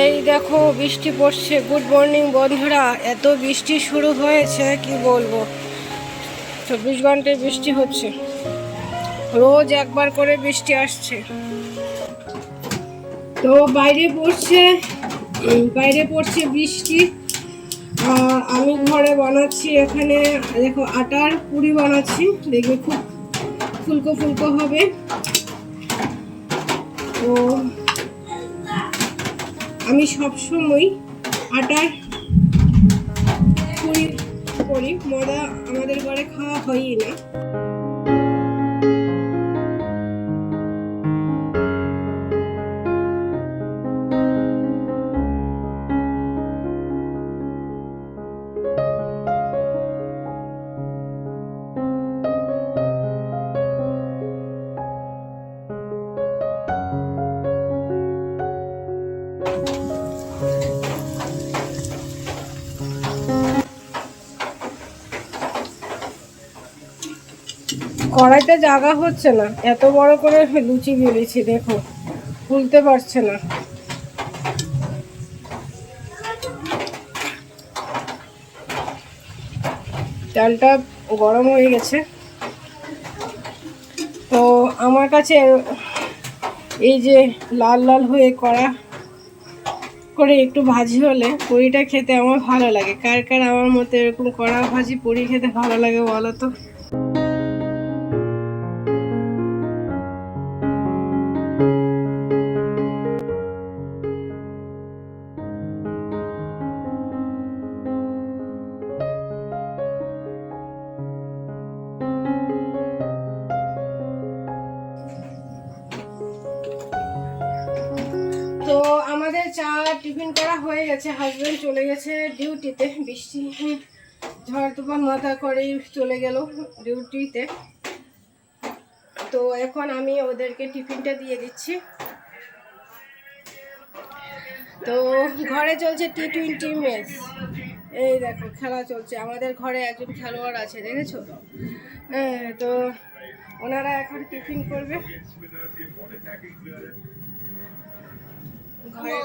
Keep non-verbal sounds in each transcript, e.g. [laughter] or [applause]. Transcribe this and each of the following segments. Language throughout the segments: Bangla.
এই দেখো, বৃষ্টি পড়ছে। গুড মর্নিং বন্ধুরা। এত বৃষ্টি শুরু হয়েছে, কি বলব? চব্বিশ ঘন্টায় বৃষ্টি হচ্ছে। রোজ একবার করে বৃষ্টি আসছে। তো বাইরে পড়ছে বাইরে পড়ছে বৃষ্টি। আমি ঘরে বানাচ্ছি এখানে, দেখো, আটার পুরি বানাচ্ছি। দেখবে খুব ফুলকো ফুলকো হবে। তো আমি সবসময় আটার করি মদা আমাদের ঘরে খাওয়া হয়ই না। কড়াইতে জাগা হচ্ছে না। এত বড় করে লুচি বেরিয়েছি দেখো। খুলতে পারছে না। চালটা গরম হয়ে গেছে। তো আমার কাছে এই যে লাল লাল হয়ে কড়া করে একটু ভাজি হলে পুরিটা খেতে আমার ভালো লাগে। কার কার আমার মতো এরকম কড়া ভাজি পুরি খেতে ভালো লাগে বলো তো? মাথা করেই চলে গেল ডিউটিতে। তো এখন আমি ওদেরকে টিফিনটা দিয়ে দিচ্ছি। তো ঘরে চলছে টি টোয়েন্টি ম্যাচ এই দেখো, খেলা চলছে। আমাদের ঘরে একজন খেলোয়াড় আছে, দেখেছ? হ্যাঁ তো ওনারা এখন টিফিন করবে। ঘরে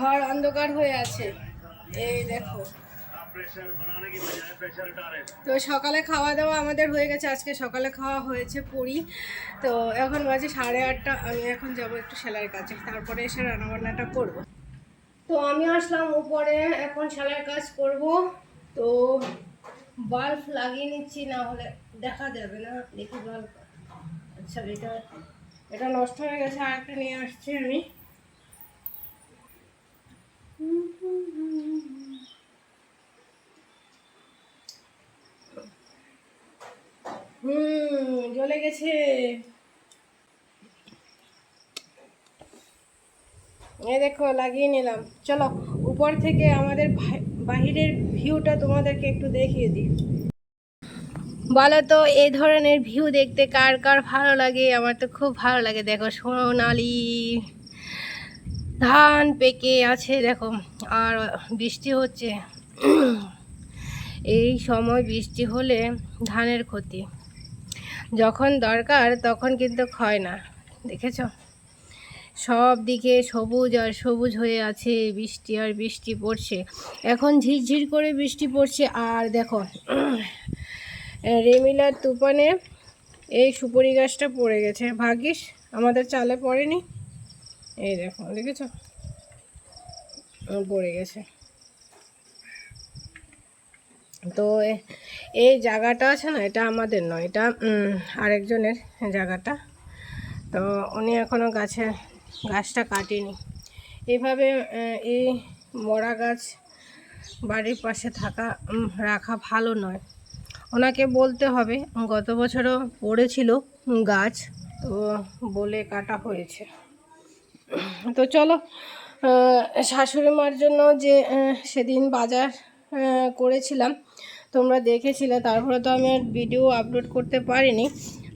ঘর অন্ধকার হয়ে আছে। এই দেখো। তো সকালে খাওয়া দাওয়া আমাদের হয়ে গেছে, আজকে সকালে খাওয়া হয়েছে পুরি। তো এখন বাজে সাড়ে আটটা, আমি এখন যাব একটু সেলাইয়ের কাছে তারপরে এসে রান্নাবান্নাটা করব। তো আমি আসলাম উপরে, এখন সেলাইয়ের কাজ করব। তো বাল্ব লাগিয়ে নিচ্ছি, না হলে দেখা যাবে না, দেখি বাল্ব। আচ্ছা এটা এটা নষ্ট হয়ে গেছে, আর একটা নিয়ে আসছি আমি। হুম জ্বলে গেছে। এই দেখো, লাগিয়ে নিলাম। চলো, উপর থেকে আমাদের বাহিরের ভিউটা তোমাদেরকে একটু দেখিয়ে দিই। বলো তো, এই ধরনের ভিউ দেখতে কার কার ভালো লাগে? আমার তো খুব ভালো লাগে। দেখো, সোনালি, ধান পেকে আছে, দেখো। আর বৃষ্টি হচ্ছে। এই সময় বৃষ্টি হলে ধানের ক্ষতি। যখন দরকার তখন কিন্তু হয় না, দেখেছ? সব দিকে সবুজ আর সবুজ হয়ে আছে, বৃষ্টি আর বৃষ্টি পড়ছে। এখন ঝিরঝির করে বৃষ্টি পড়ছে, আর দেখো, রেমিলার তুফানে এই সুপারি গাছটা পড়ে গেছে। ভাগ্যিস, আমাদের চালে পড়েনি। এই দেখো, দেখেছ? পড়ে গেছে। তো এই জায়গাটা আছে না এটা আমাদের নয় এটা আরেকজনের জায়গাটা। তো উনি এখনও গাছে গাছটা কাটেনি। এইভাবে আহ, এই মরা গাছ বাড়ির পাশে থাকা রাখা ভালো নয়। ওনাকে বলতে হবে গত বছরও পড়েছিল গাছ তো বলে কাটা হয়েছে। তো চলো শাশুড়ি মার জন্য যে সেদিন বাজার করেছিলাম তোমরা দেখেছিলে, তারপরে তো আমি আর ভিডিও আপলোড করতে পারিনি।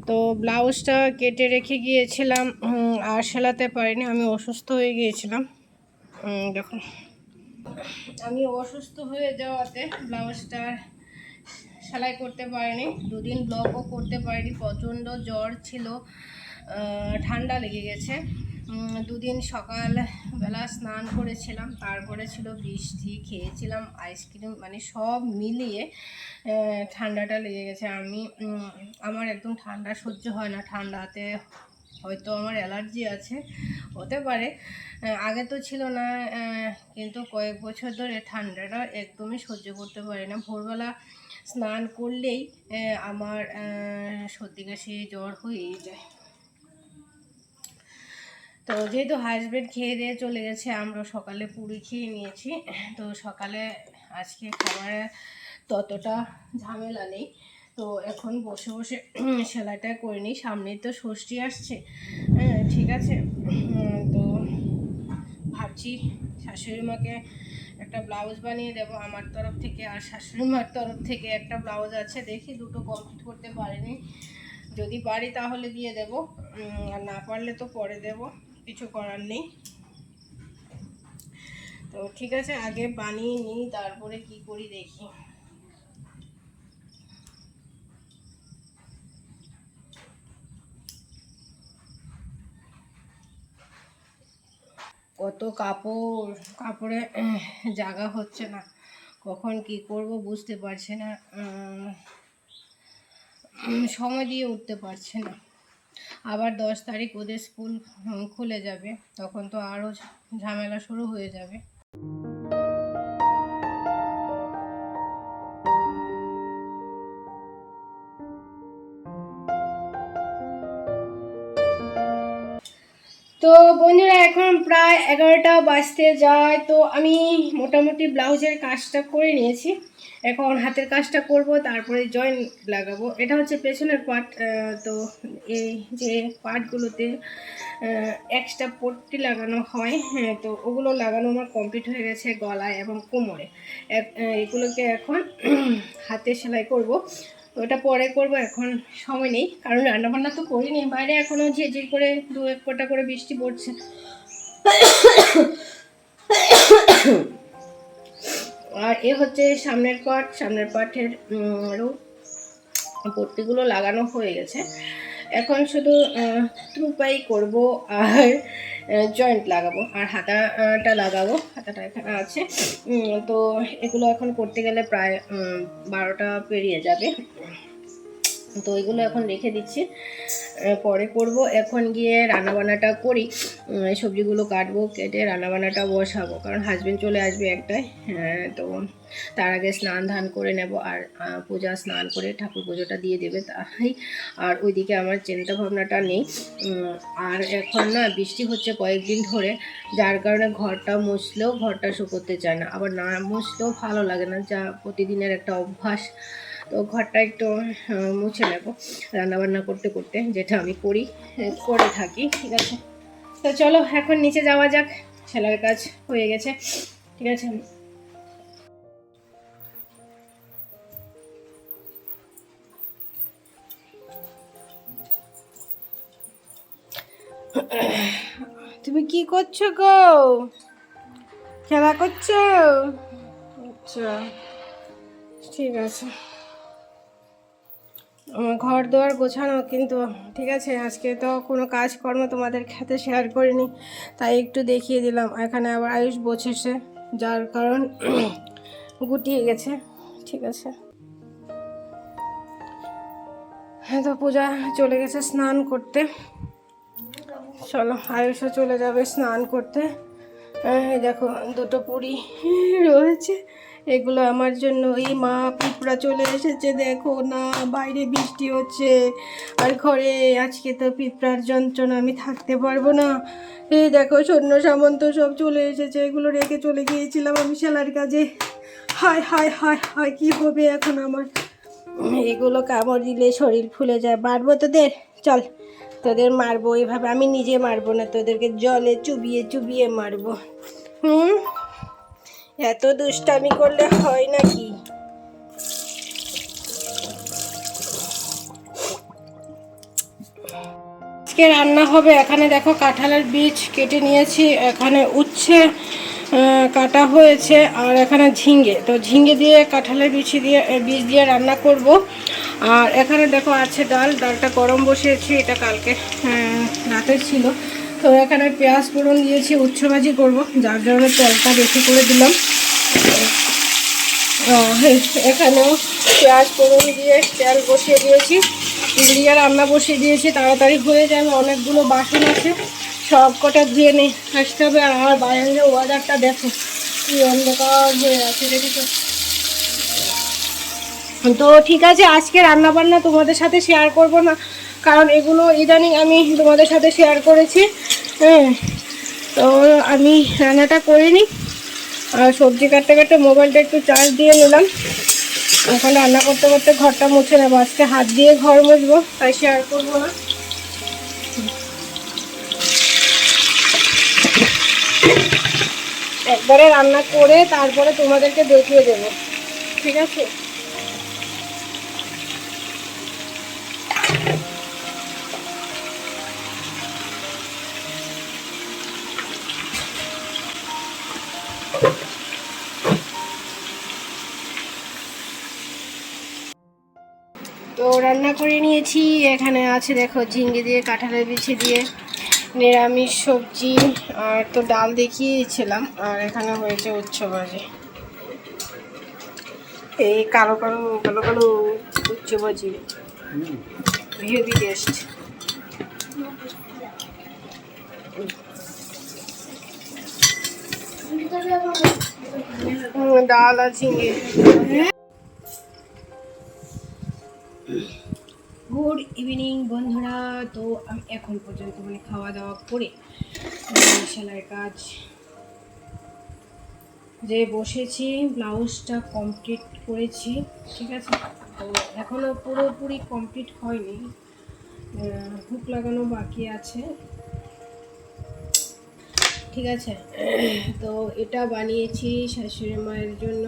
তো ব্লাউজটা কেটে রেখে গিয়েছিলাম আর সেলাতে পারিনি, আমি অসুস্থ হয়ে গিয়েছিলাম। দেখো। আমি অসুস্থ হয়ে যাওয়াতে ব্লাউজটা সেলাই করতে পারিনি। দুদিন ব্লগও করতে পারিনি, প্রচণ্ড জ্বর ছিল ঠান্ডা লেগে গেছে। দুদিন সকালবেলা স্নান করেছিলাম তারপরে ছিল বৃষ্টি, খেয়েছিলাম আইসক্রিম মানে সব মিলিয়ে ঠান্ডাটা লেগে গেছে। আমি আমার একদম ঠান্ডা সহ্য হয় না। ঠান্ডাতে হয়তো আমার অ্যালার্জি আছে, হতে পারে। আগে তো ছিল না কিন্তু কয়েক বছর ধরে ঠান্ডাটা একদমই সহ্য করতে পারি না। ভোরবেলা স্নান করলেই আমার সর্দি কাশি, জ্বর হয়েই যায়। তো যেহেতু হাজব্যান্ড খেয়ে দিয়ে চলে গেছে, আমরা সকালে পুরি খেয়ে নিয়েছি। তো সকালে আজকে খাবারে ততটা ঝামেলা নেই। তো এখন বসে বসে সেলাইটা করে নিই। সামনেই তো ষষ্ঠী আসছে। হ্যাঁ ঠিক আছে। তো ভাবছি শাশুড়ি মাকে একটা ব্লাউজ বানিয়ে দেবো। আমার তরফ থেকে আর শাশুড়ি মার তরফ থেকে একটা ব্লাউজ আছে। দেখি দুটো কমপ্লিট করতে পারিনি। যদি পারি তাহলে দিয়ে দেব। আর না পারলে তো পরে দেব। কিছু করার নেই। তো ঠিক আছে, আগে বানিয়ে নিই, তারপরে কি করি দেখি। কত কাপড়, কাপড়ে জায়গা হচ্ছে না। কখন কি করব বুঝতে পারছি না। সময় দিয়ে উঠতে পারছি না। আবার দশ তারিখ ওদের স্কুল খুলে যাবে। তখন তো আরও ঝামেলা শুরু হয়ে যাবে। তো বন্ধুরা, এখন প্রায় এগারোটা বাজতে যায়। তো আমি মোটামুটি ব্লাউজের কাজটা করে নিয়েছি। এখন হাতের কাজটা করব, তারপরে জয়েন লাগাবো। এটা হচ্ছে পেছনের পার্ট তো এই যে পার্টগুলোতে এক্সট্রা পট্টি লাগানো হয় হ্যাঁ তো ওগুলো লাগানো আমার কমপ্লিট হয়ে গেছে গলায় এবং কোমরে। এগুলোকে এখন [clears throat] হাতে সেলাই করব। তো ওটা পরে করব, এখন সময় নেই, কারণ রান্নাবান্না তো করিনি। বাইরে এখনও ঝিরঝির করে দু এক ফোঁটা করে বৃষ্টি পড়ছে। আর এ হচ্ছে সামনের পাট সামনের পাটের পট্টিগুলো লাগানো হয়ে গেছে। এখন শুধু থ্রুপাই করব আর জয়েন্ট লাগাবো আর হাতাটা লাগাবো, হাতাটা এখানে আছে। তো এগুলো এখন করতে গেলে প্রায় বারোটা পেরিয়ে যাবে। তো ওইগুলো এখন রেখে দিচ্ছি। পরে করব। এখন গিয়ে রান্নাবান্নাটা করি। সবজিগুলো কাটবো কেটে রান্নাবান্নাটা বসাবো। কারণ হাজবেন্ড চলে আসবে একটাই হ্যাঁ, তো তার আগে স্নান ধান করে নেব। আর পূজা স্নান করে ঠাকুর পুজোটা দিয়ে দেবে তাই। আর ওইদিকে আমার চিন্তা ভাবনাটা নেই। আর এখন না বৃষ্টি হচ্ছে কয়েকদিন ধরে। যার কারণে ঘরটা মুছলেও ঘরটা শুকোতে চায় না। আবার না মুছলেও ভালো লাগে না। যা প্রতিদিনের একটা অভ্যাস। তো ঘরটা একটু মুছে নেব। রান্নাবান্না করতে করতে যেটা আমি করি করে থাকি, ঠিক আছে? তো চলো, এখন নিচে যাওয়া যাক। সেলাইয়ের কাজ হয়ে গেছে, ঠিক আছে? তুমি কি করছ গো? খেলা করছ? আচ্ছা ঠিক আছে। ঘর দোয়ার গোছানো, কিন্তু ঠিক আছে, আজকে তো কোনো কাজকর্ম তোমাদের খেতে শেয়ার করিনি, তাই একটু দেখিয়ে দিলাম। এখানে আবার আয়ুষ বসেছে, যার কারণ [clears throat] গুটিয়ে গেছে, ঠিক আছে। হ্যাঁ তো পূজা চলে গেছে স্নান করতে। চলো, আয়ুষও চলে যাবে স্নান করতে। এই দেখো, দুটো পুরি রয়েছে। এগুলো আমার জন্য। এই মা পিঁপড়া চলে এসেছে, দেখো না, বাইরে বৃষ্টি হচ্ছে। আর ঘরে আজকে তো পিঁপড়ার যন্ত্রণা, আমি থাকতে পারব না। এই দেখো সৈন্য সামন্ত সব চলে এসেছে, এগুলো রেখে চলে গিয়েছিলাম আমি সেলার কাজে। হায় হায় হায় হায়, কী হবে এখন আমার? এগুলো কামড় দিলে শরীর ফুলে যায়। মারবো তোদের? চল, তোদের মারবো। এভাবে আমি নিজে মারবো না, তোদেরকে জলে চুবিয়ে চুবিয়ে মারবো। হুম? এত দুষ্টামি করলে হয় নাকি? আজকে রান্না হবে, এখানে দেখো কাঁঠালের বীজ কেটে নিয়েছি, এখানে উচ্ছে কাটা হয়েছে, আর এখানে ঝিঙ্গে তো ঝিঙ্গে দিয়ে, কাঁঠালের বীজ দিয়ে বীজ দিয়ে রান্না করব। আর এখানে দেখো আছে ডাল, ডালটা গরম বসিয়েছি, এটা কালকে রাতে ছিল। তো এখানে পেঁয়াজ ফোড়ন দিয়েছি উচ্ছ ভাজি করব, যার জন্য তেলটা বেশি করে দিলাম। এখানেও পেঁয়াজ ফোড়ন দিয়ে তেল বসিয়ে দিয়েছি। দিয়ে রান্না বসিয়ে দিয়েছি, তাড়াতাড়ি হয়ে যাবে, অনেকগুলো বাসন আছে, সব কটা ধুয়ে নিয়ে আসতে হবে। আর আমার বাইরের ওয়েদারটা দেখো, কি অন্ধকার হয়ে আছে, দেখেছ? তো ঠিক আছে, আজকে রান্না বান্না তোমাদের সাথে শেয়ার করব না, কারণ এগুলো ইদানিং আমি তোমাদের সাথে শেয়ার করেছি। হ্যাঁ তো আমি রান্নাটা করিনি আর সবজি কাটতে কাটতে মোবাইলটা একটু চার্জ দিয়ে নিলাম। ওখানে রান্না করতে করতে ঘরটা মুছে নেব। আজকে হাত দিয়ে ঘর মুছবো, তাই শেয়ার করব না। একবারে রান্না করে তারপরে তোমাদেরকে দেখিয়ে দেবো। ঠিক আছে? রান্না করে নিয়েছি। এখানে আছে দেখো ঝিঙ্গে দিয়ে, কাঁঠালের বিছি দিয়ে, নিরামিষ সবজি আর তো ডাল দেখিয়েছিলাম। আর এখানে হয়েছে উচ্চ ভাজি। এই কালো কালো কালো কালো উচ্চ ভাজি। হেভি টেস্ট ডাল আর ঝিঙ্গে। গুড ইভিনিং বন্ধুরা। তো আমি এখন পর্যন্ত মানে খাওয়া দাওয়া করে সেলাই কাজ যে বসেছি, ব্লাউজটা কমপ্লিট করেছি, ঠিক আছে? তো এখনও পুরোপুরি কমপ্লিট হয়নি। হুক লাগানো বাকি আছে। ঠিক আছে? তো এটা বানিয়েছি শাশুড়ি মায়ের জন্য।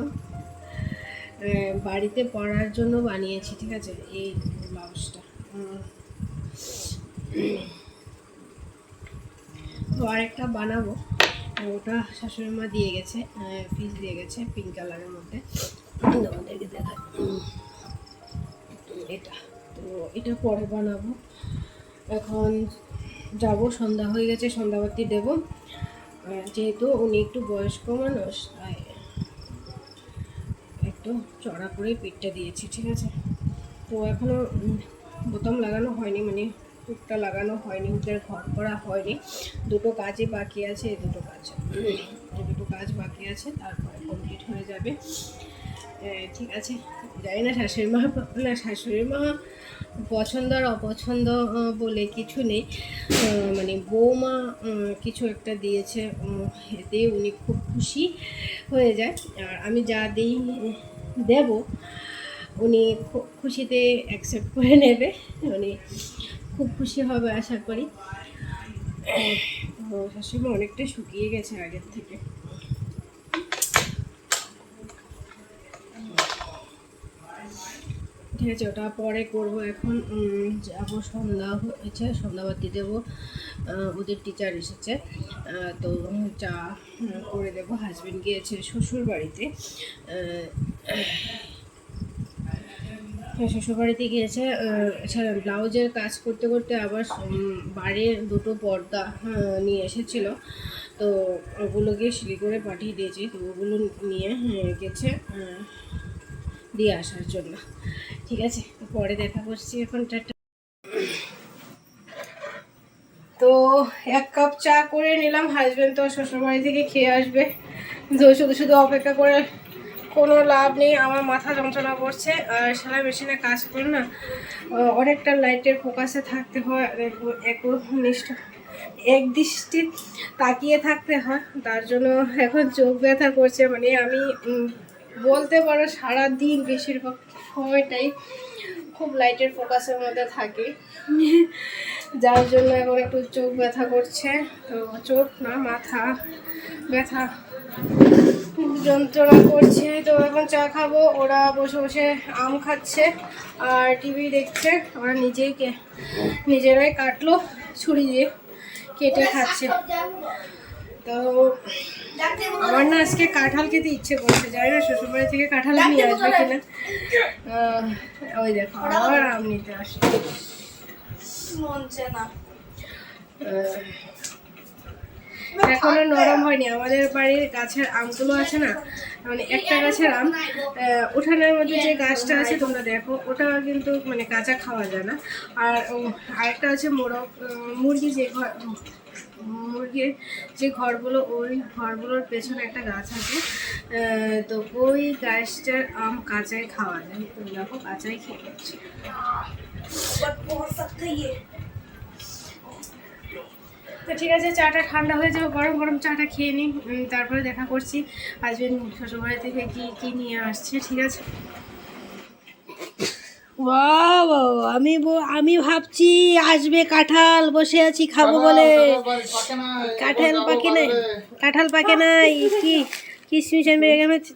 বাড়িতে পরার জন্য বানিয়েছি, ঠিক আছে? এই ব্লাউজটা। তো আরেকটা বানাবো। ওটা শাশুড়ি মা দিয়ে গেছে পিস দিয়ে গেছে পিঙ্ক কালারের মধ্যে। তোমাদেরকে দেখা এটা, তো এটা পরে বানাবো। এখন যাব, সন্ধ্যা হয়ে গেছে, সন্ধ্যাবাতি দেবো। যেহেতু উনি একটু বয়স্ক মানুষ, তাই একটু চড়া করে পিঠটা দিয়েছি, ঠিক আছে? তো এখনও বোতাম লাগানো হয়নি মানে হুকটা লাগানো হয়নি হুকের ঘর করা হয়নি। দুটো কাজই বাকি আছে, এই দুটো কাজ। দুটো কাজ বাকি আছে, তারপরে কমপ্লিট হয়ে যাবে। ঠিক আছে, জানি না শাশুড়ি মা, না শাশুড়ি মা পছন্দ আর অপছন্দ বলে কিছু নেই। মানে বৌমা কিছু একটা দিয়েছে এতে উনি খুব খুশি হয়ে যায়। আর আমি যা দিই, দেব উনি খুশিতে অ্যাকসেপ্ট করে নেবে। উনি খুব খুশি হবে আশা করি। শাশুড়ি মা অনেকটাই শুকিয়ে গেছে আগের থেকে। ঠিক আছে, ওটা পরে করব এখন। যাব সন্ধ্যা হয়েছে, সন্ধ্যাবাতি দেবো। ওদের টিচার এসেছে। তো চা করে দেবো। হাজবেন্ড গিয়েছে শ্বশুর বাড়িতে শ্বশুর বাড়িতে গিয়েছে ব্লাউজের কাজ করতে করতে আবার বাড়ির দুটো পর্দা নিয়ে এসেছিল। তো ওগুলোকে সিলি করে পাঠিয়ে দিয়েছি তো ওগুলো নিয়ে আহ, গেছে দিয়ে আসার জন্য। ঠিক আছে পরে দেখা করছি এখন তো এক কাপ চা করে নিলাম হাজব্যান্ড তো শ্বশুরবাড়ি থেকে খেয়ে আসবে তো শুধু শুধু অপেক্ষা করে কোনো লাভ নেই, আমার মাথা যন্ত্রণা করছে, আর সেলাই মেশিনে কাজ করে না অনেকটা লাইটের ফোকাসে থাকতে হয়, আর একটু- একটু নিষ্ঠ এক দৃষ্টি তাকিয়ে থাকতে হয়, তার জন্য এখন চোখ ব্যথা করছে মানে আমি বলতে পারো সারা দিন বেশিরভাগ সময়টাই খুব লাইটের ফোকাসের মধ্যে থাকি, যার জন্য এখন একটু চোখ ব্যথা করছে, তো চোখ না, মাথা ব্যথা। যন্ত্রণা করছে। তো এখন চা খাব। ওরা বসে বসে আম খাচ্ছে আর টিভি দেখছে। ওরা নিজেই কে- নিজেরাই কাটলো ছুরি দিয়ে কেটে খাচ্ছে। তো আমার না আজকে কাঁঠাল খেতে ইচ্ছে করছে। জানি না শ্বশুরবাড়ি থেকে কাঁঠাল নিয়ে আসবে কিনা। ওই দেখো আবার আম নিতে আসছে মনছে না। এখনও নরম হয়নি। আমাদের বাড়ির গাছের আমগুলো আছে না মানে একটা গাছের আম উঠানের মধ্যে যে গাছটা আছে তোমরা দেখো, ওটা কিন্তু মানে কাঁচা খাওয়া যায় না। আর আরেকটা আছে মোরগ মুরগি যে ঘর, মুরগির যে ঘরগুলো, ওই ঘরগুলোর পেছনে একটা গাছ আছে তো ওই গাছটার আম কাঁচাই খাওয়া যায়। দেখো, কাঁচাই খেয়ে তো ঠিক আছে চাটা ঠান্ডা হয়ে যাবে গরম গরম চাটা খেয়ে নিই। তারপরে দেখা করছি আসবেন শ্বশুরবাড়ি থেকে কি কি নিয়ে আসছে ঠিক আছে? বাবা আমি ব- আমি ভাবছি আসবে কাঁঠাল বসে আছি খাব বলে। কাঁঠাল পাকে নাই। কাঁঠাল পাকে নাই? কি কিশমিশ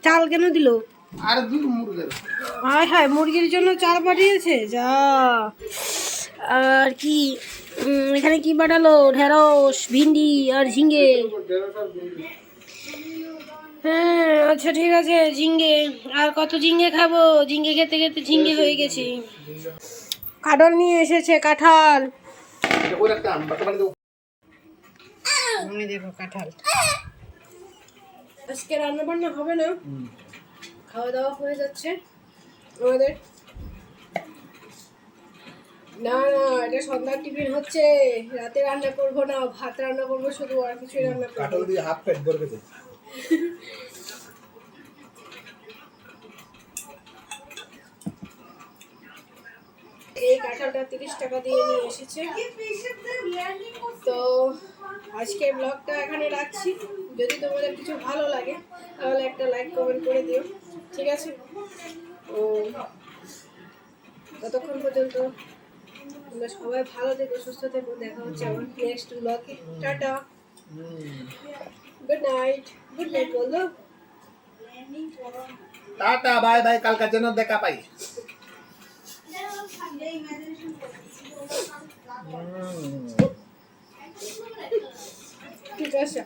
চাল কেন দিল? আর হায় হায় মুরগির জন্য চাল পাঠিয়েছে? যা। আর কি এখানে কি পাঠালো ঢেঁড়স ভিন্ডি আর ঝিঙ্গে হ্যাঁ আচ্ছা ঠিক আছে ঝিঙ্গে আর কত ঝিঙ্গে খাব? ঝিঙ্গে খেতে খেতে ঝিঙ্গে হয়ে গেছি। কাঁঠাল নিয়ে এসেছে কাঁঠাল। দেখো কাঁঠাল। আজকে রান্না বান্না হবে না। খাওয়া দাওয়া হয়ে যাচ্ছে আমাদের। না না এটা সন্ধ্যার টিফিন হচ্ছে। রাতে রান্না করব না ভাত রান্না করব শুধু আর কিছুই রান্না করব কাটল দিয়ে হাফ পেট ভরবে তো এই কাঁঠালটা তিরিশ টাকা দিয়ে নিয়ে এসেছে। তো আজকের ব্লগটা এখানে রাখছি। যদি তোমাদের কিছু ভালো লাগে তাহলে একটা লাইক কমেন্ট করে দিও। ঠিক আছে? ও ততক্ষণ পর্যন্ত তোমরা সবাই ভালো থেকো সুস্থ থেকো দেখা হচ্ছে আমার নেক্সট ব্লগে tata. Good night good night বলো। টাটা বাই বাই কালকার জন্য দেখা পাই। ঠিক আছে।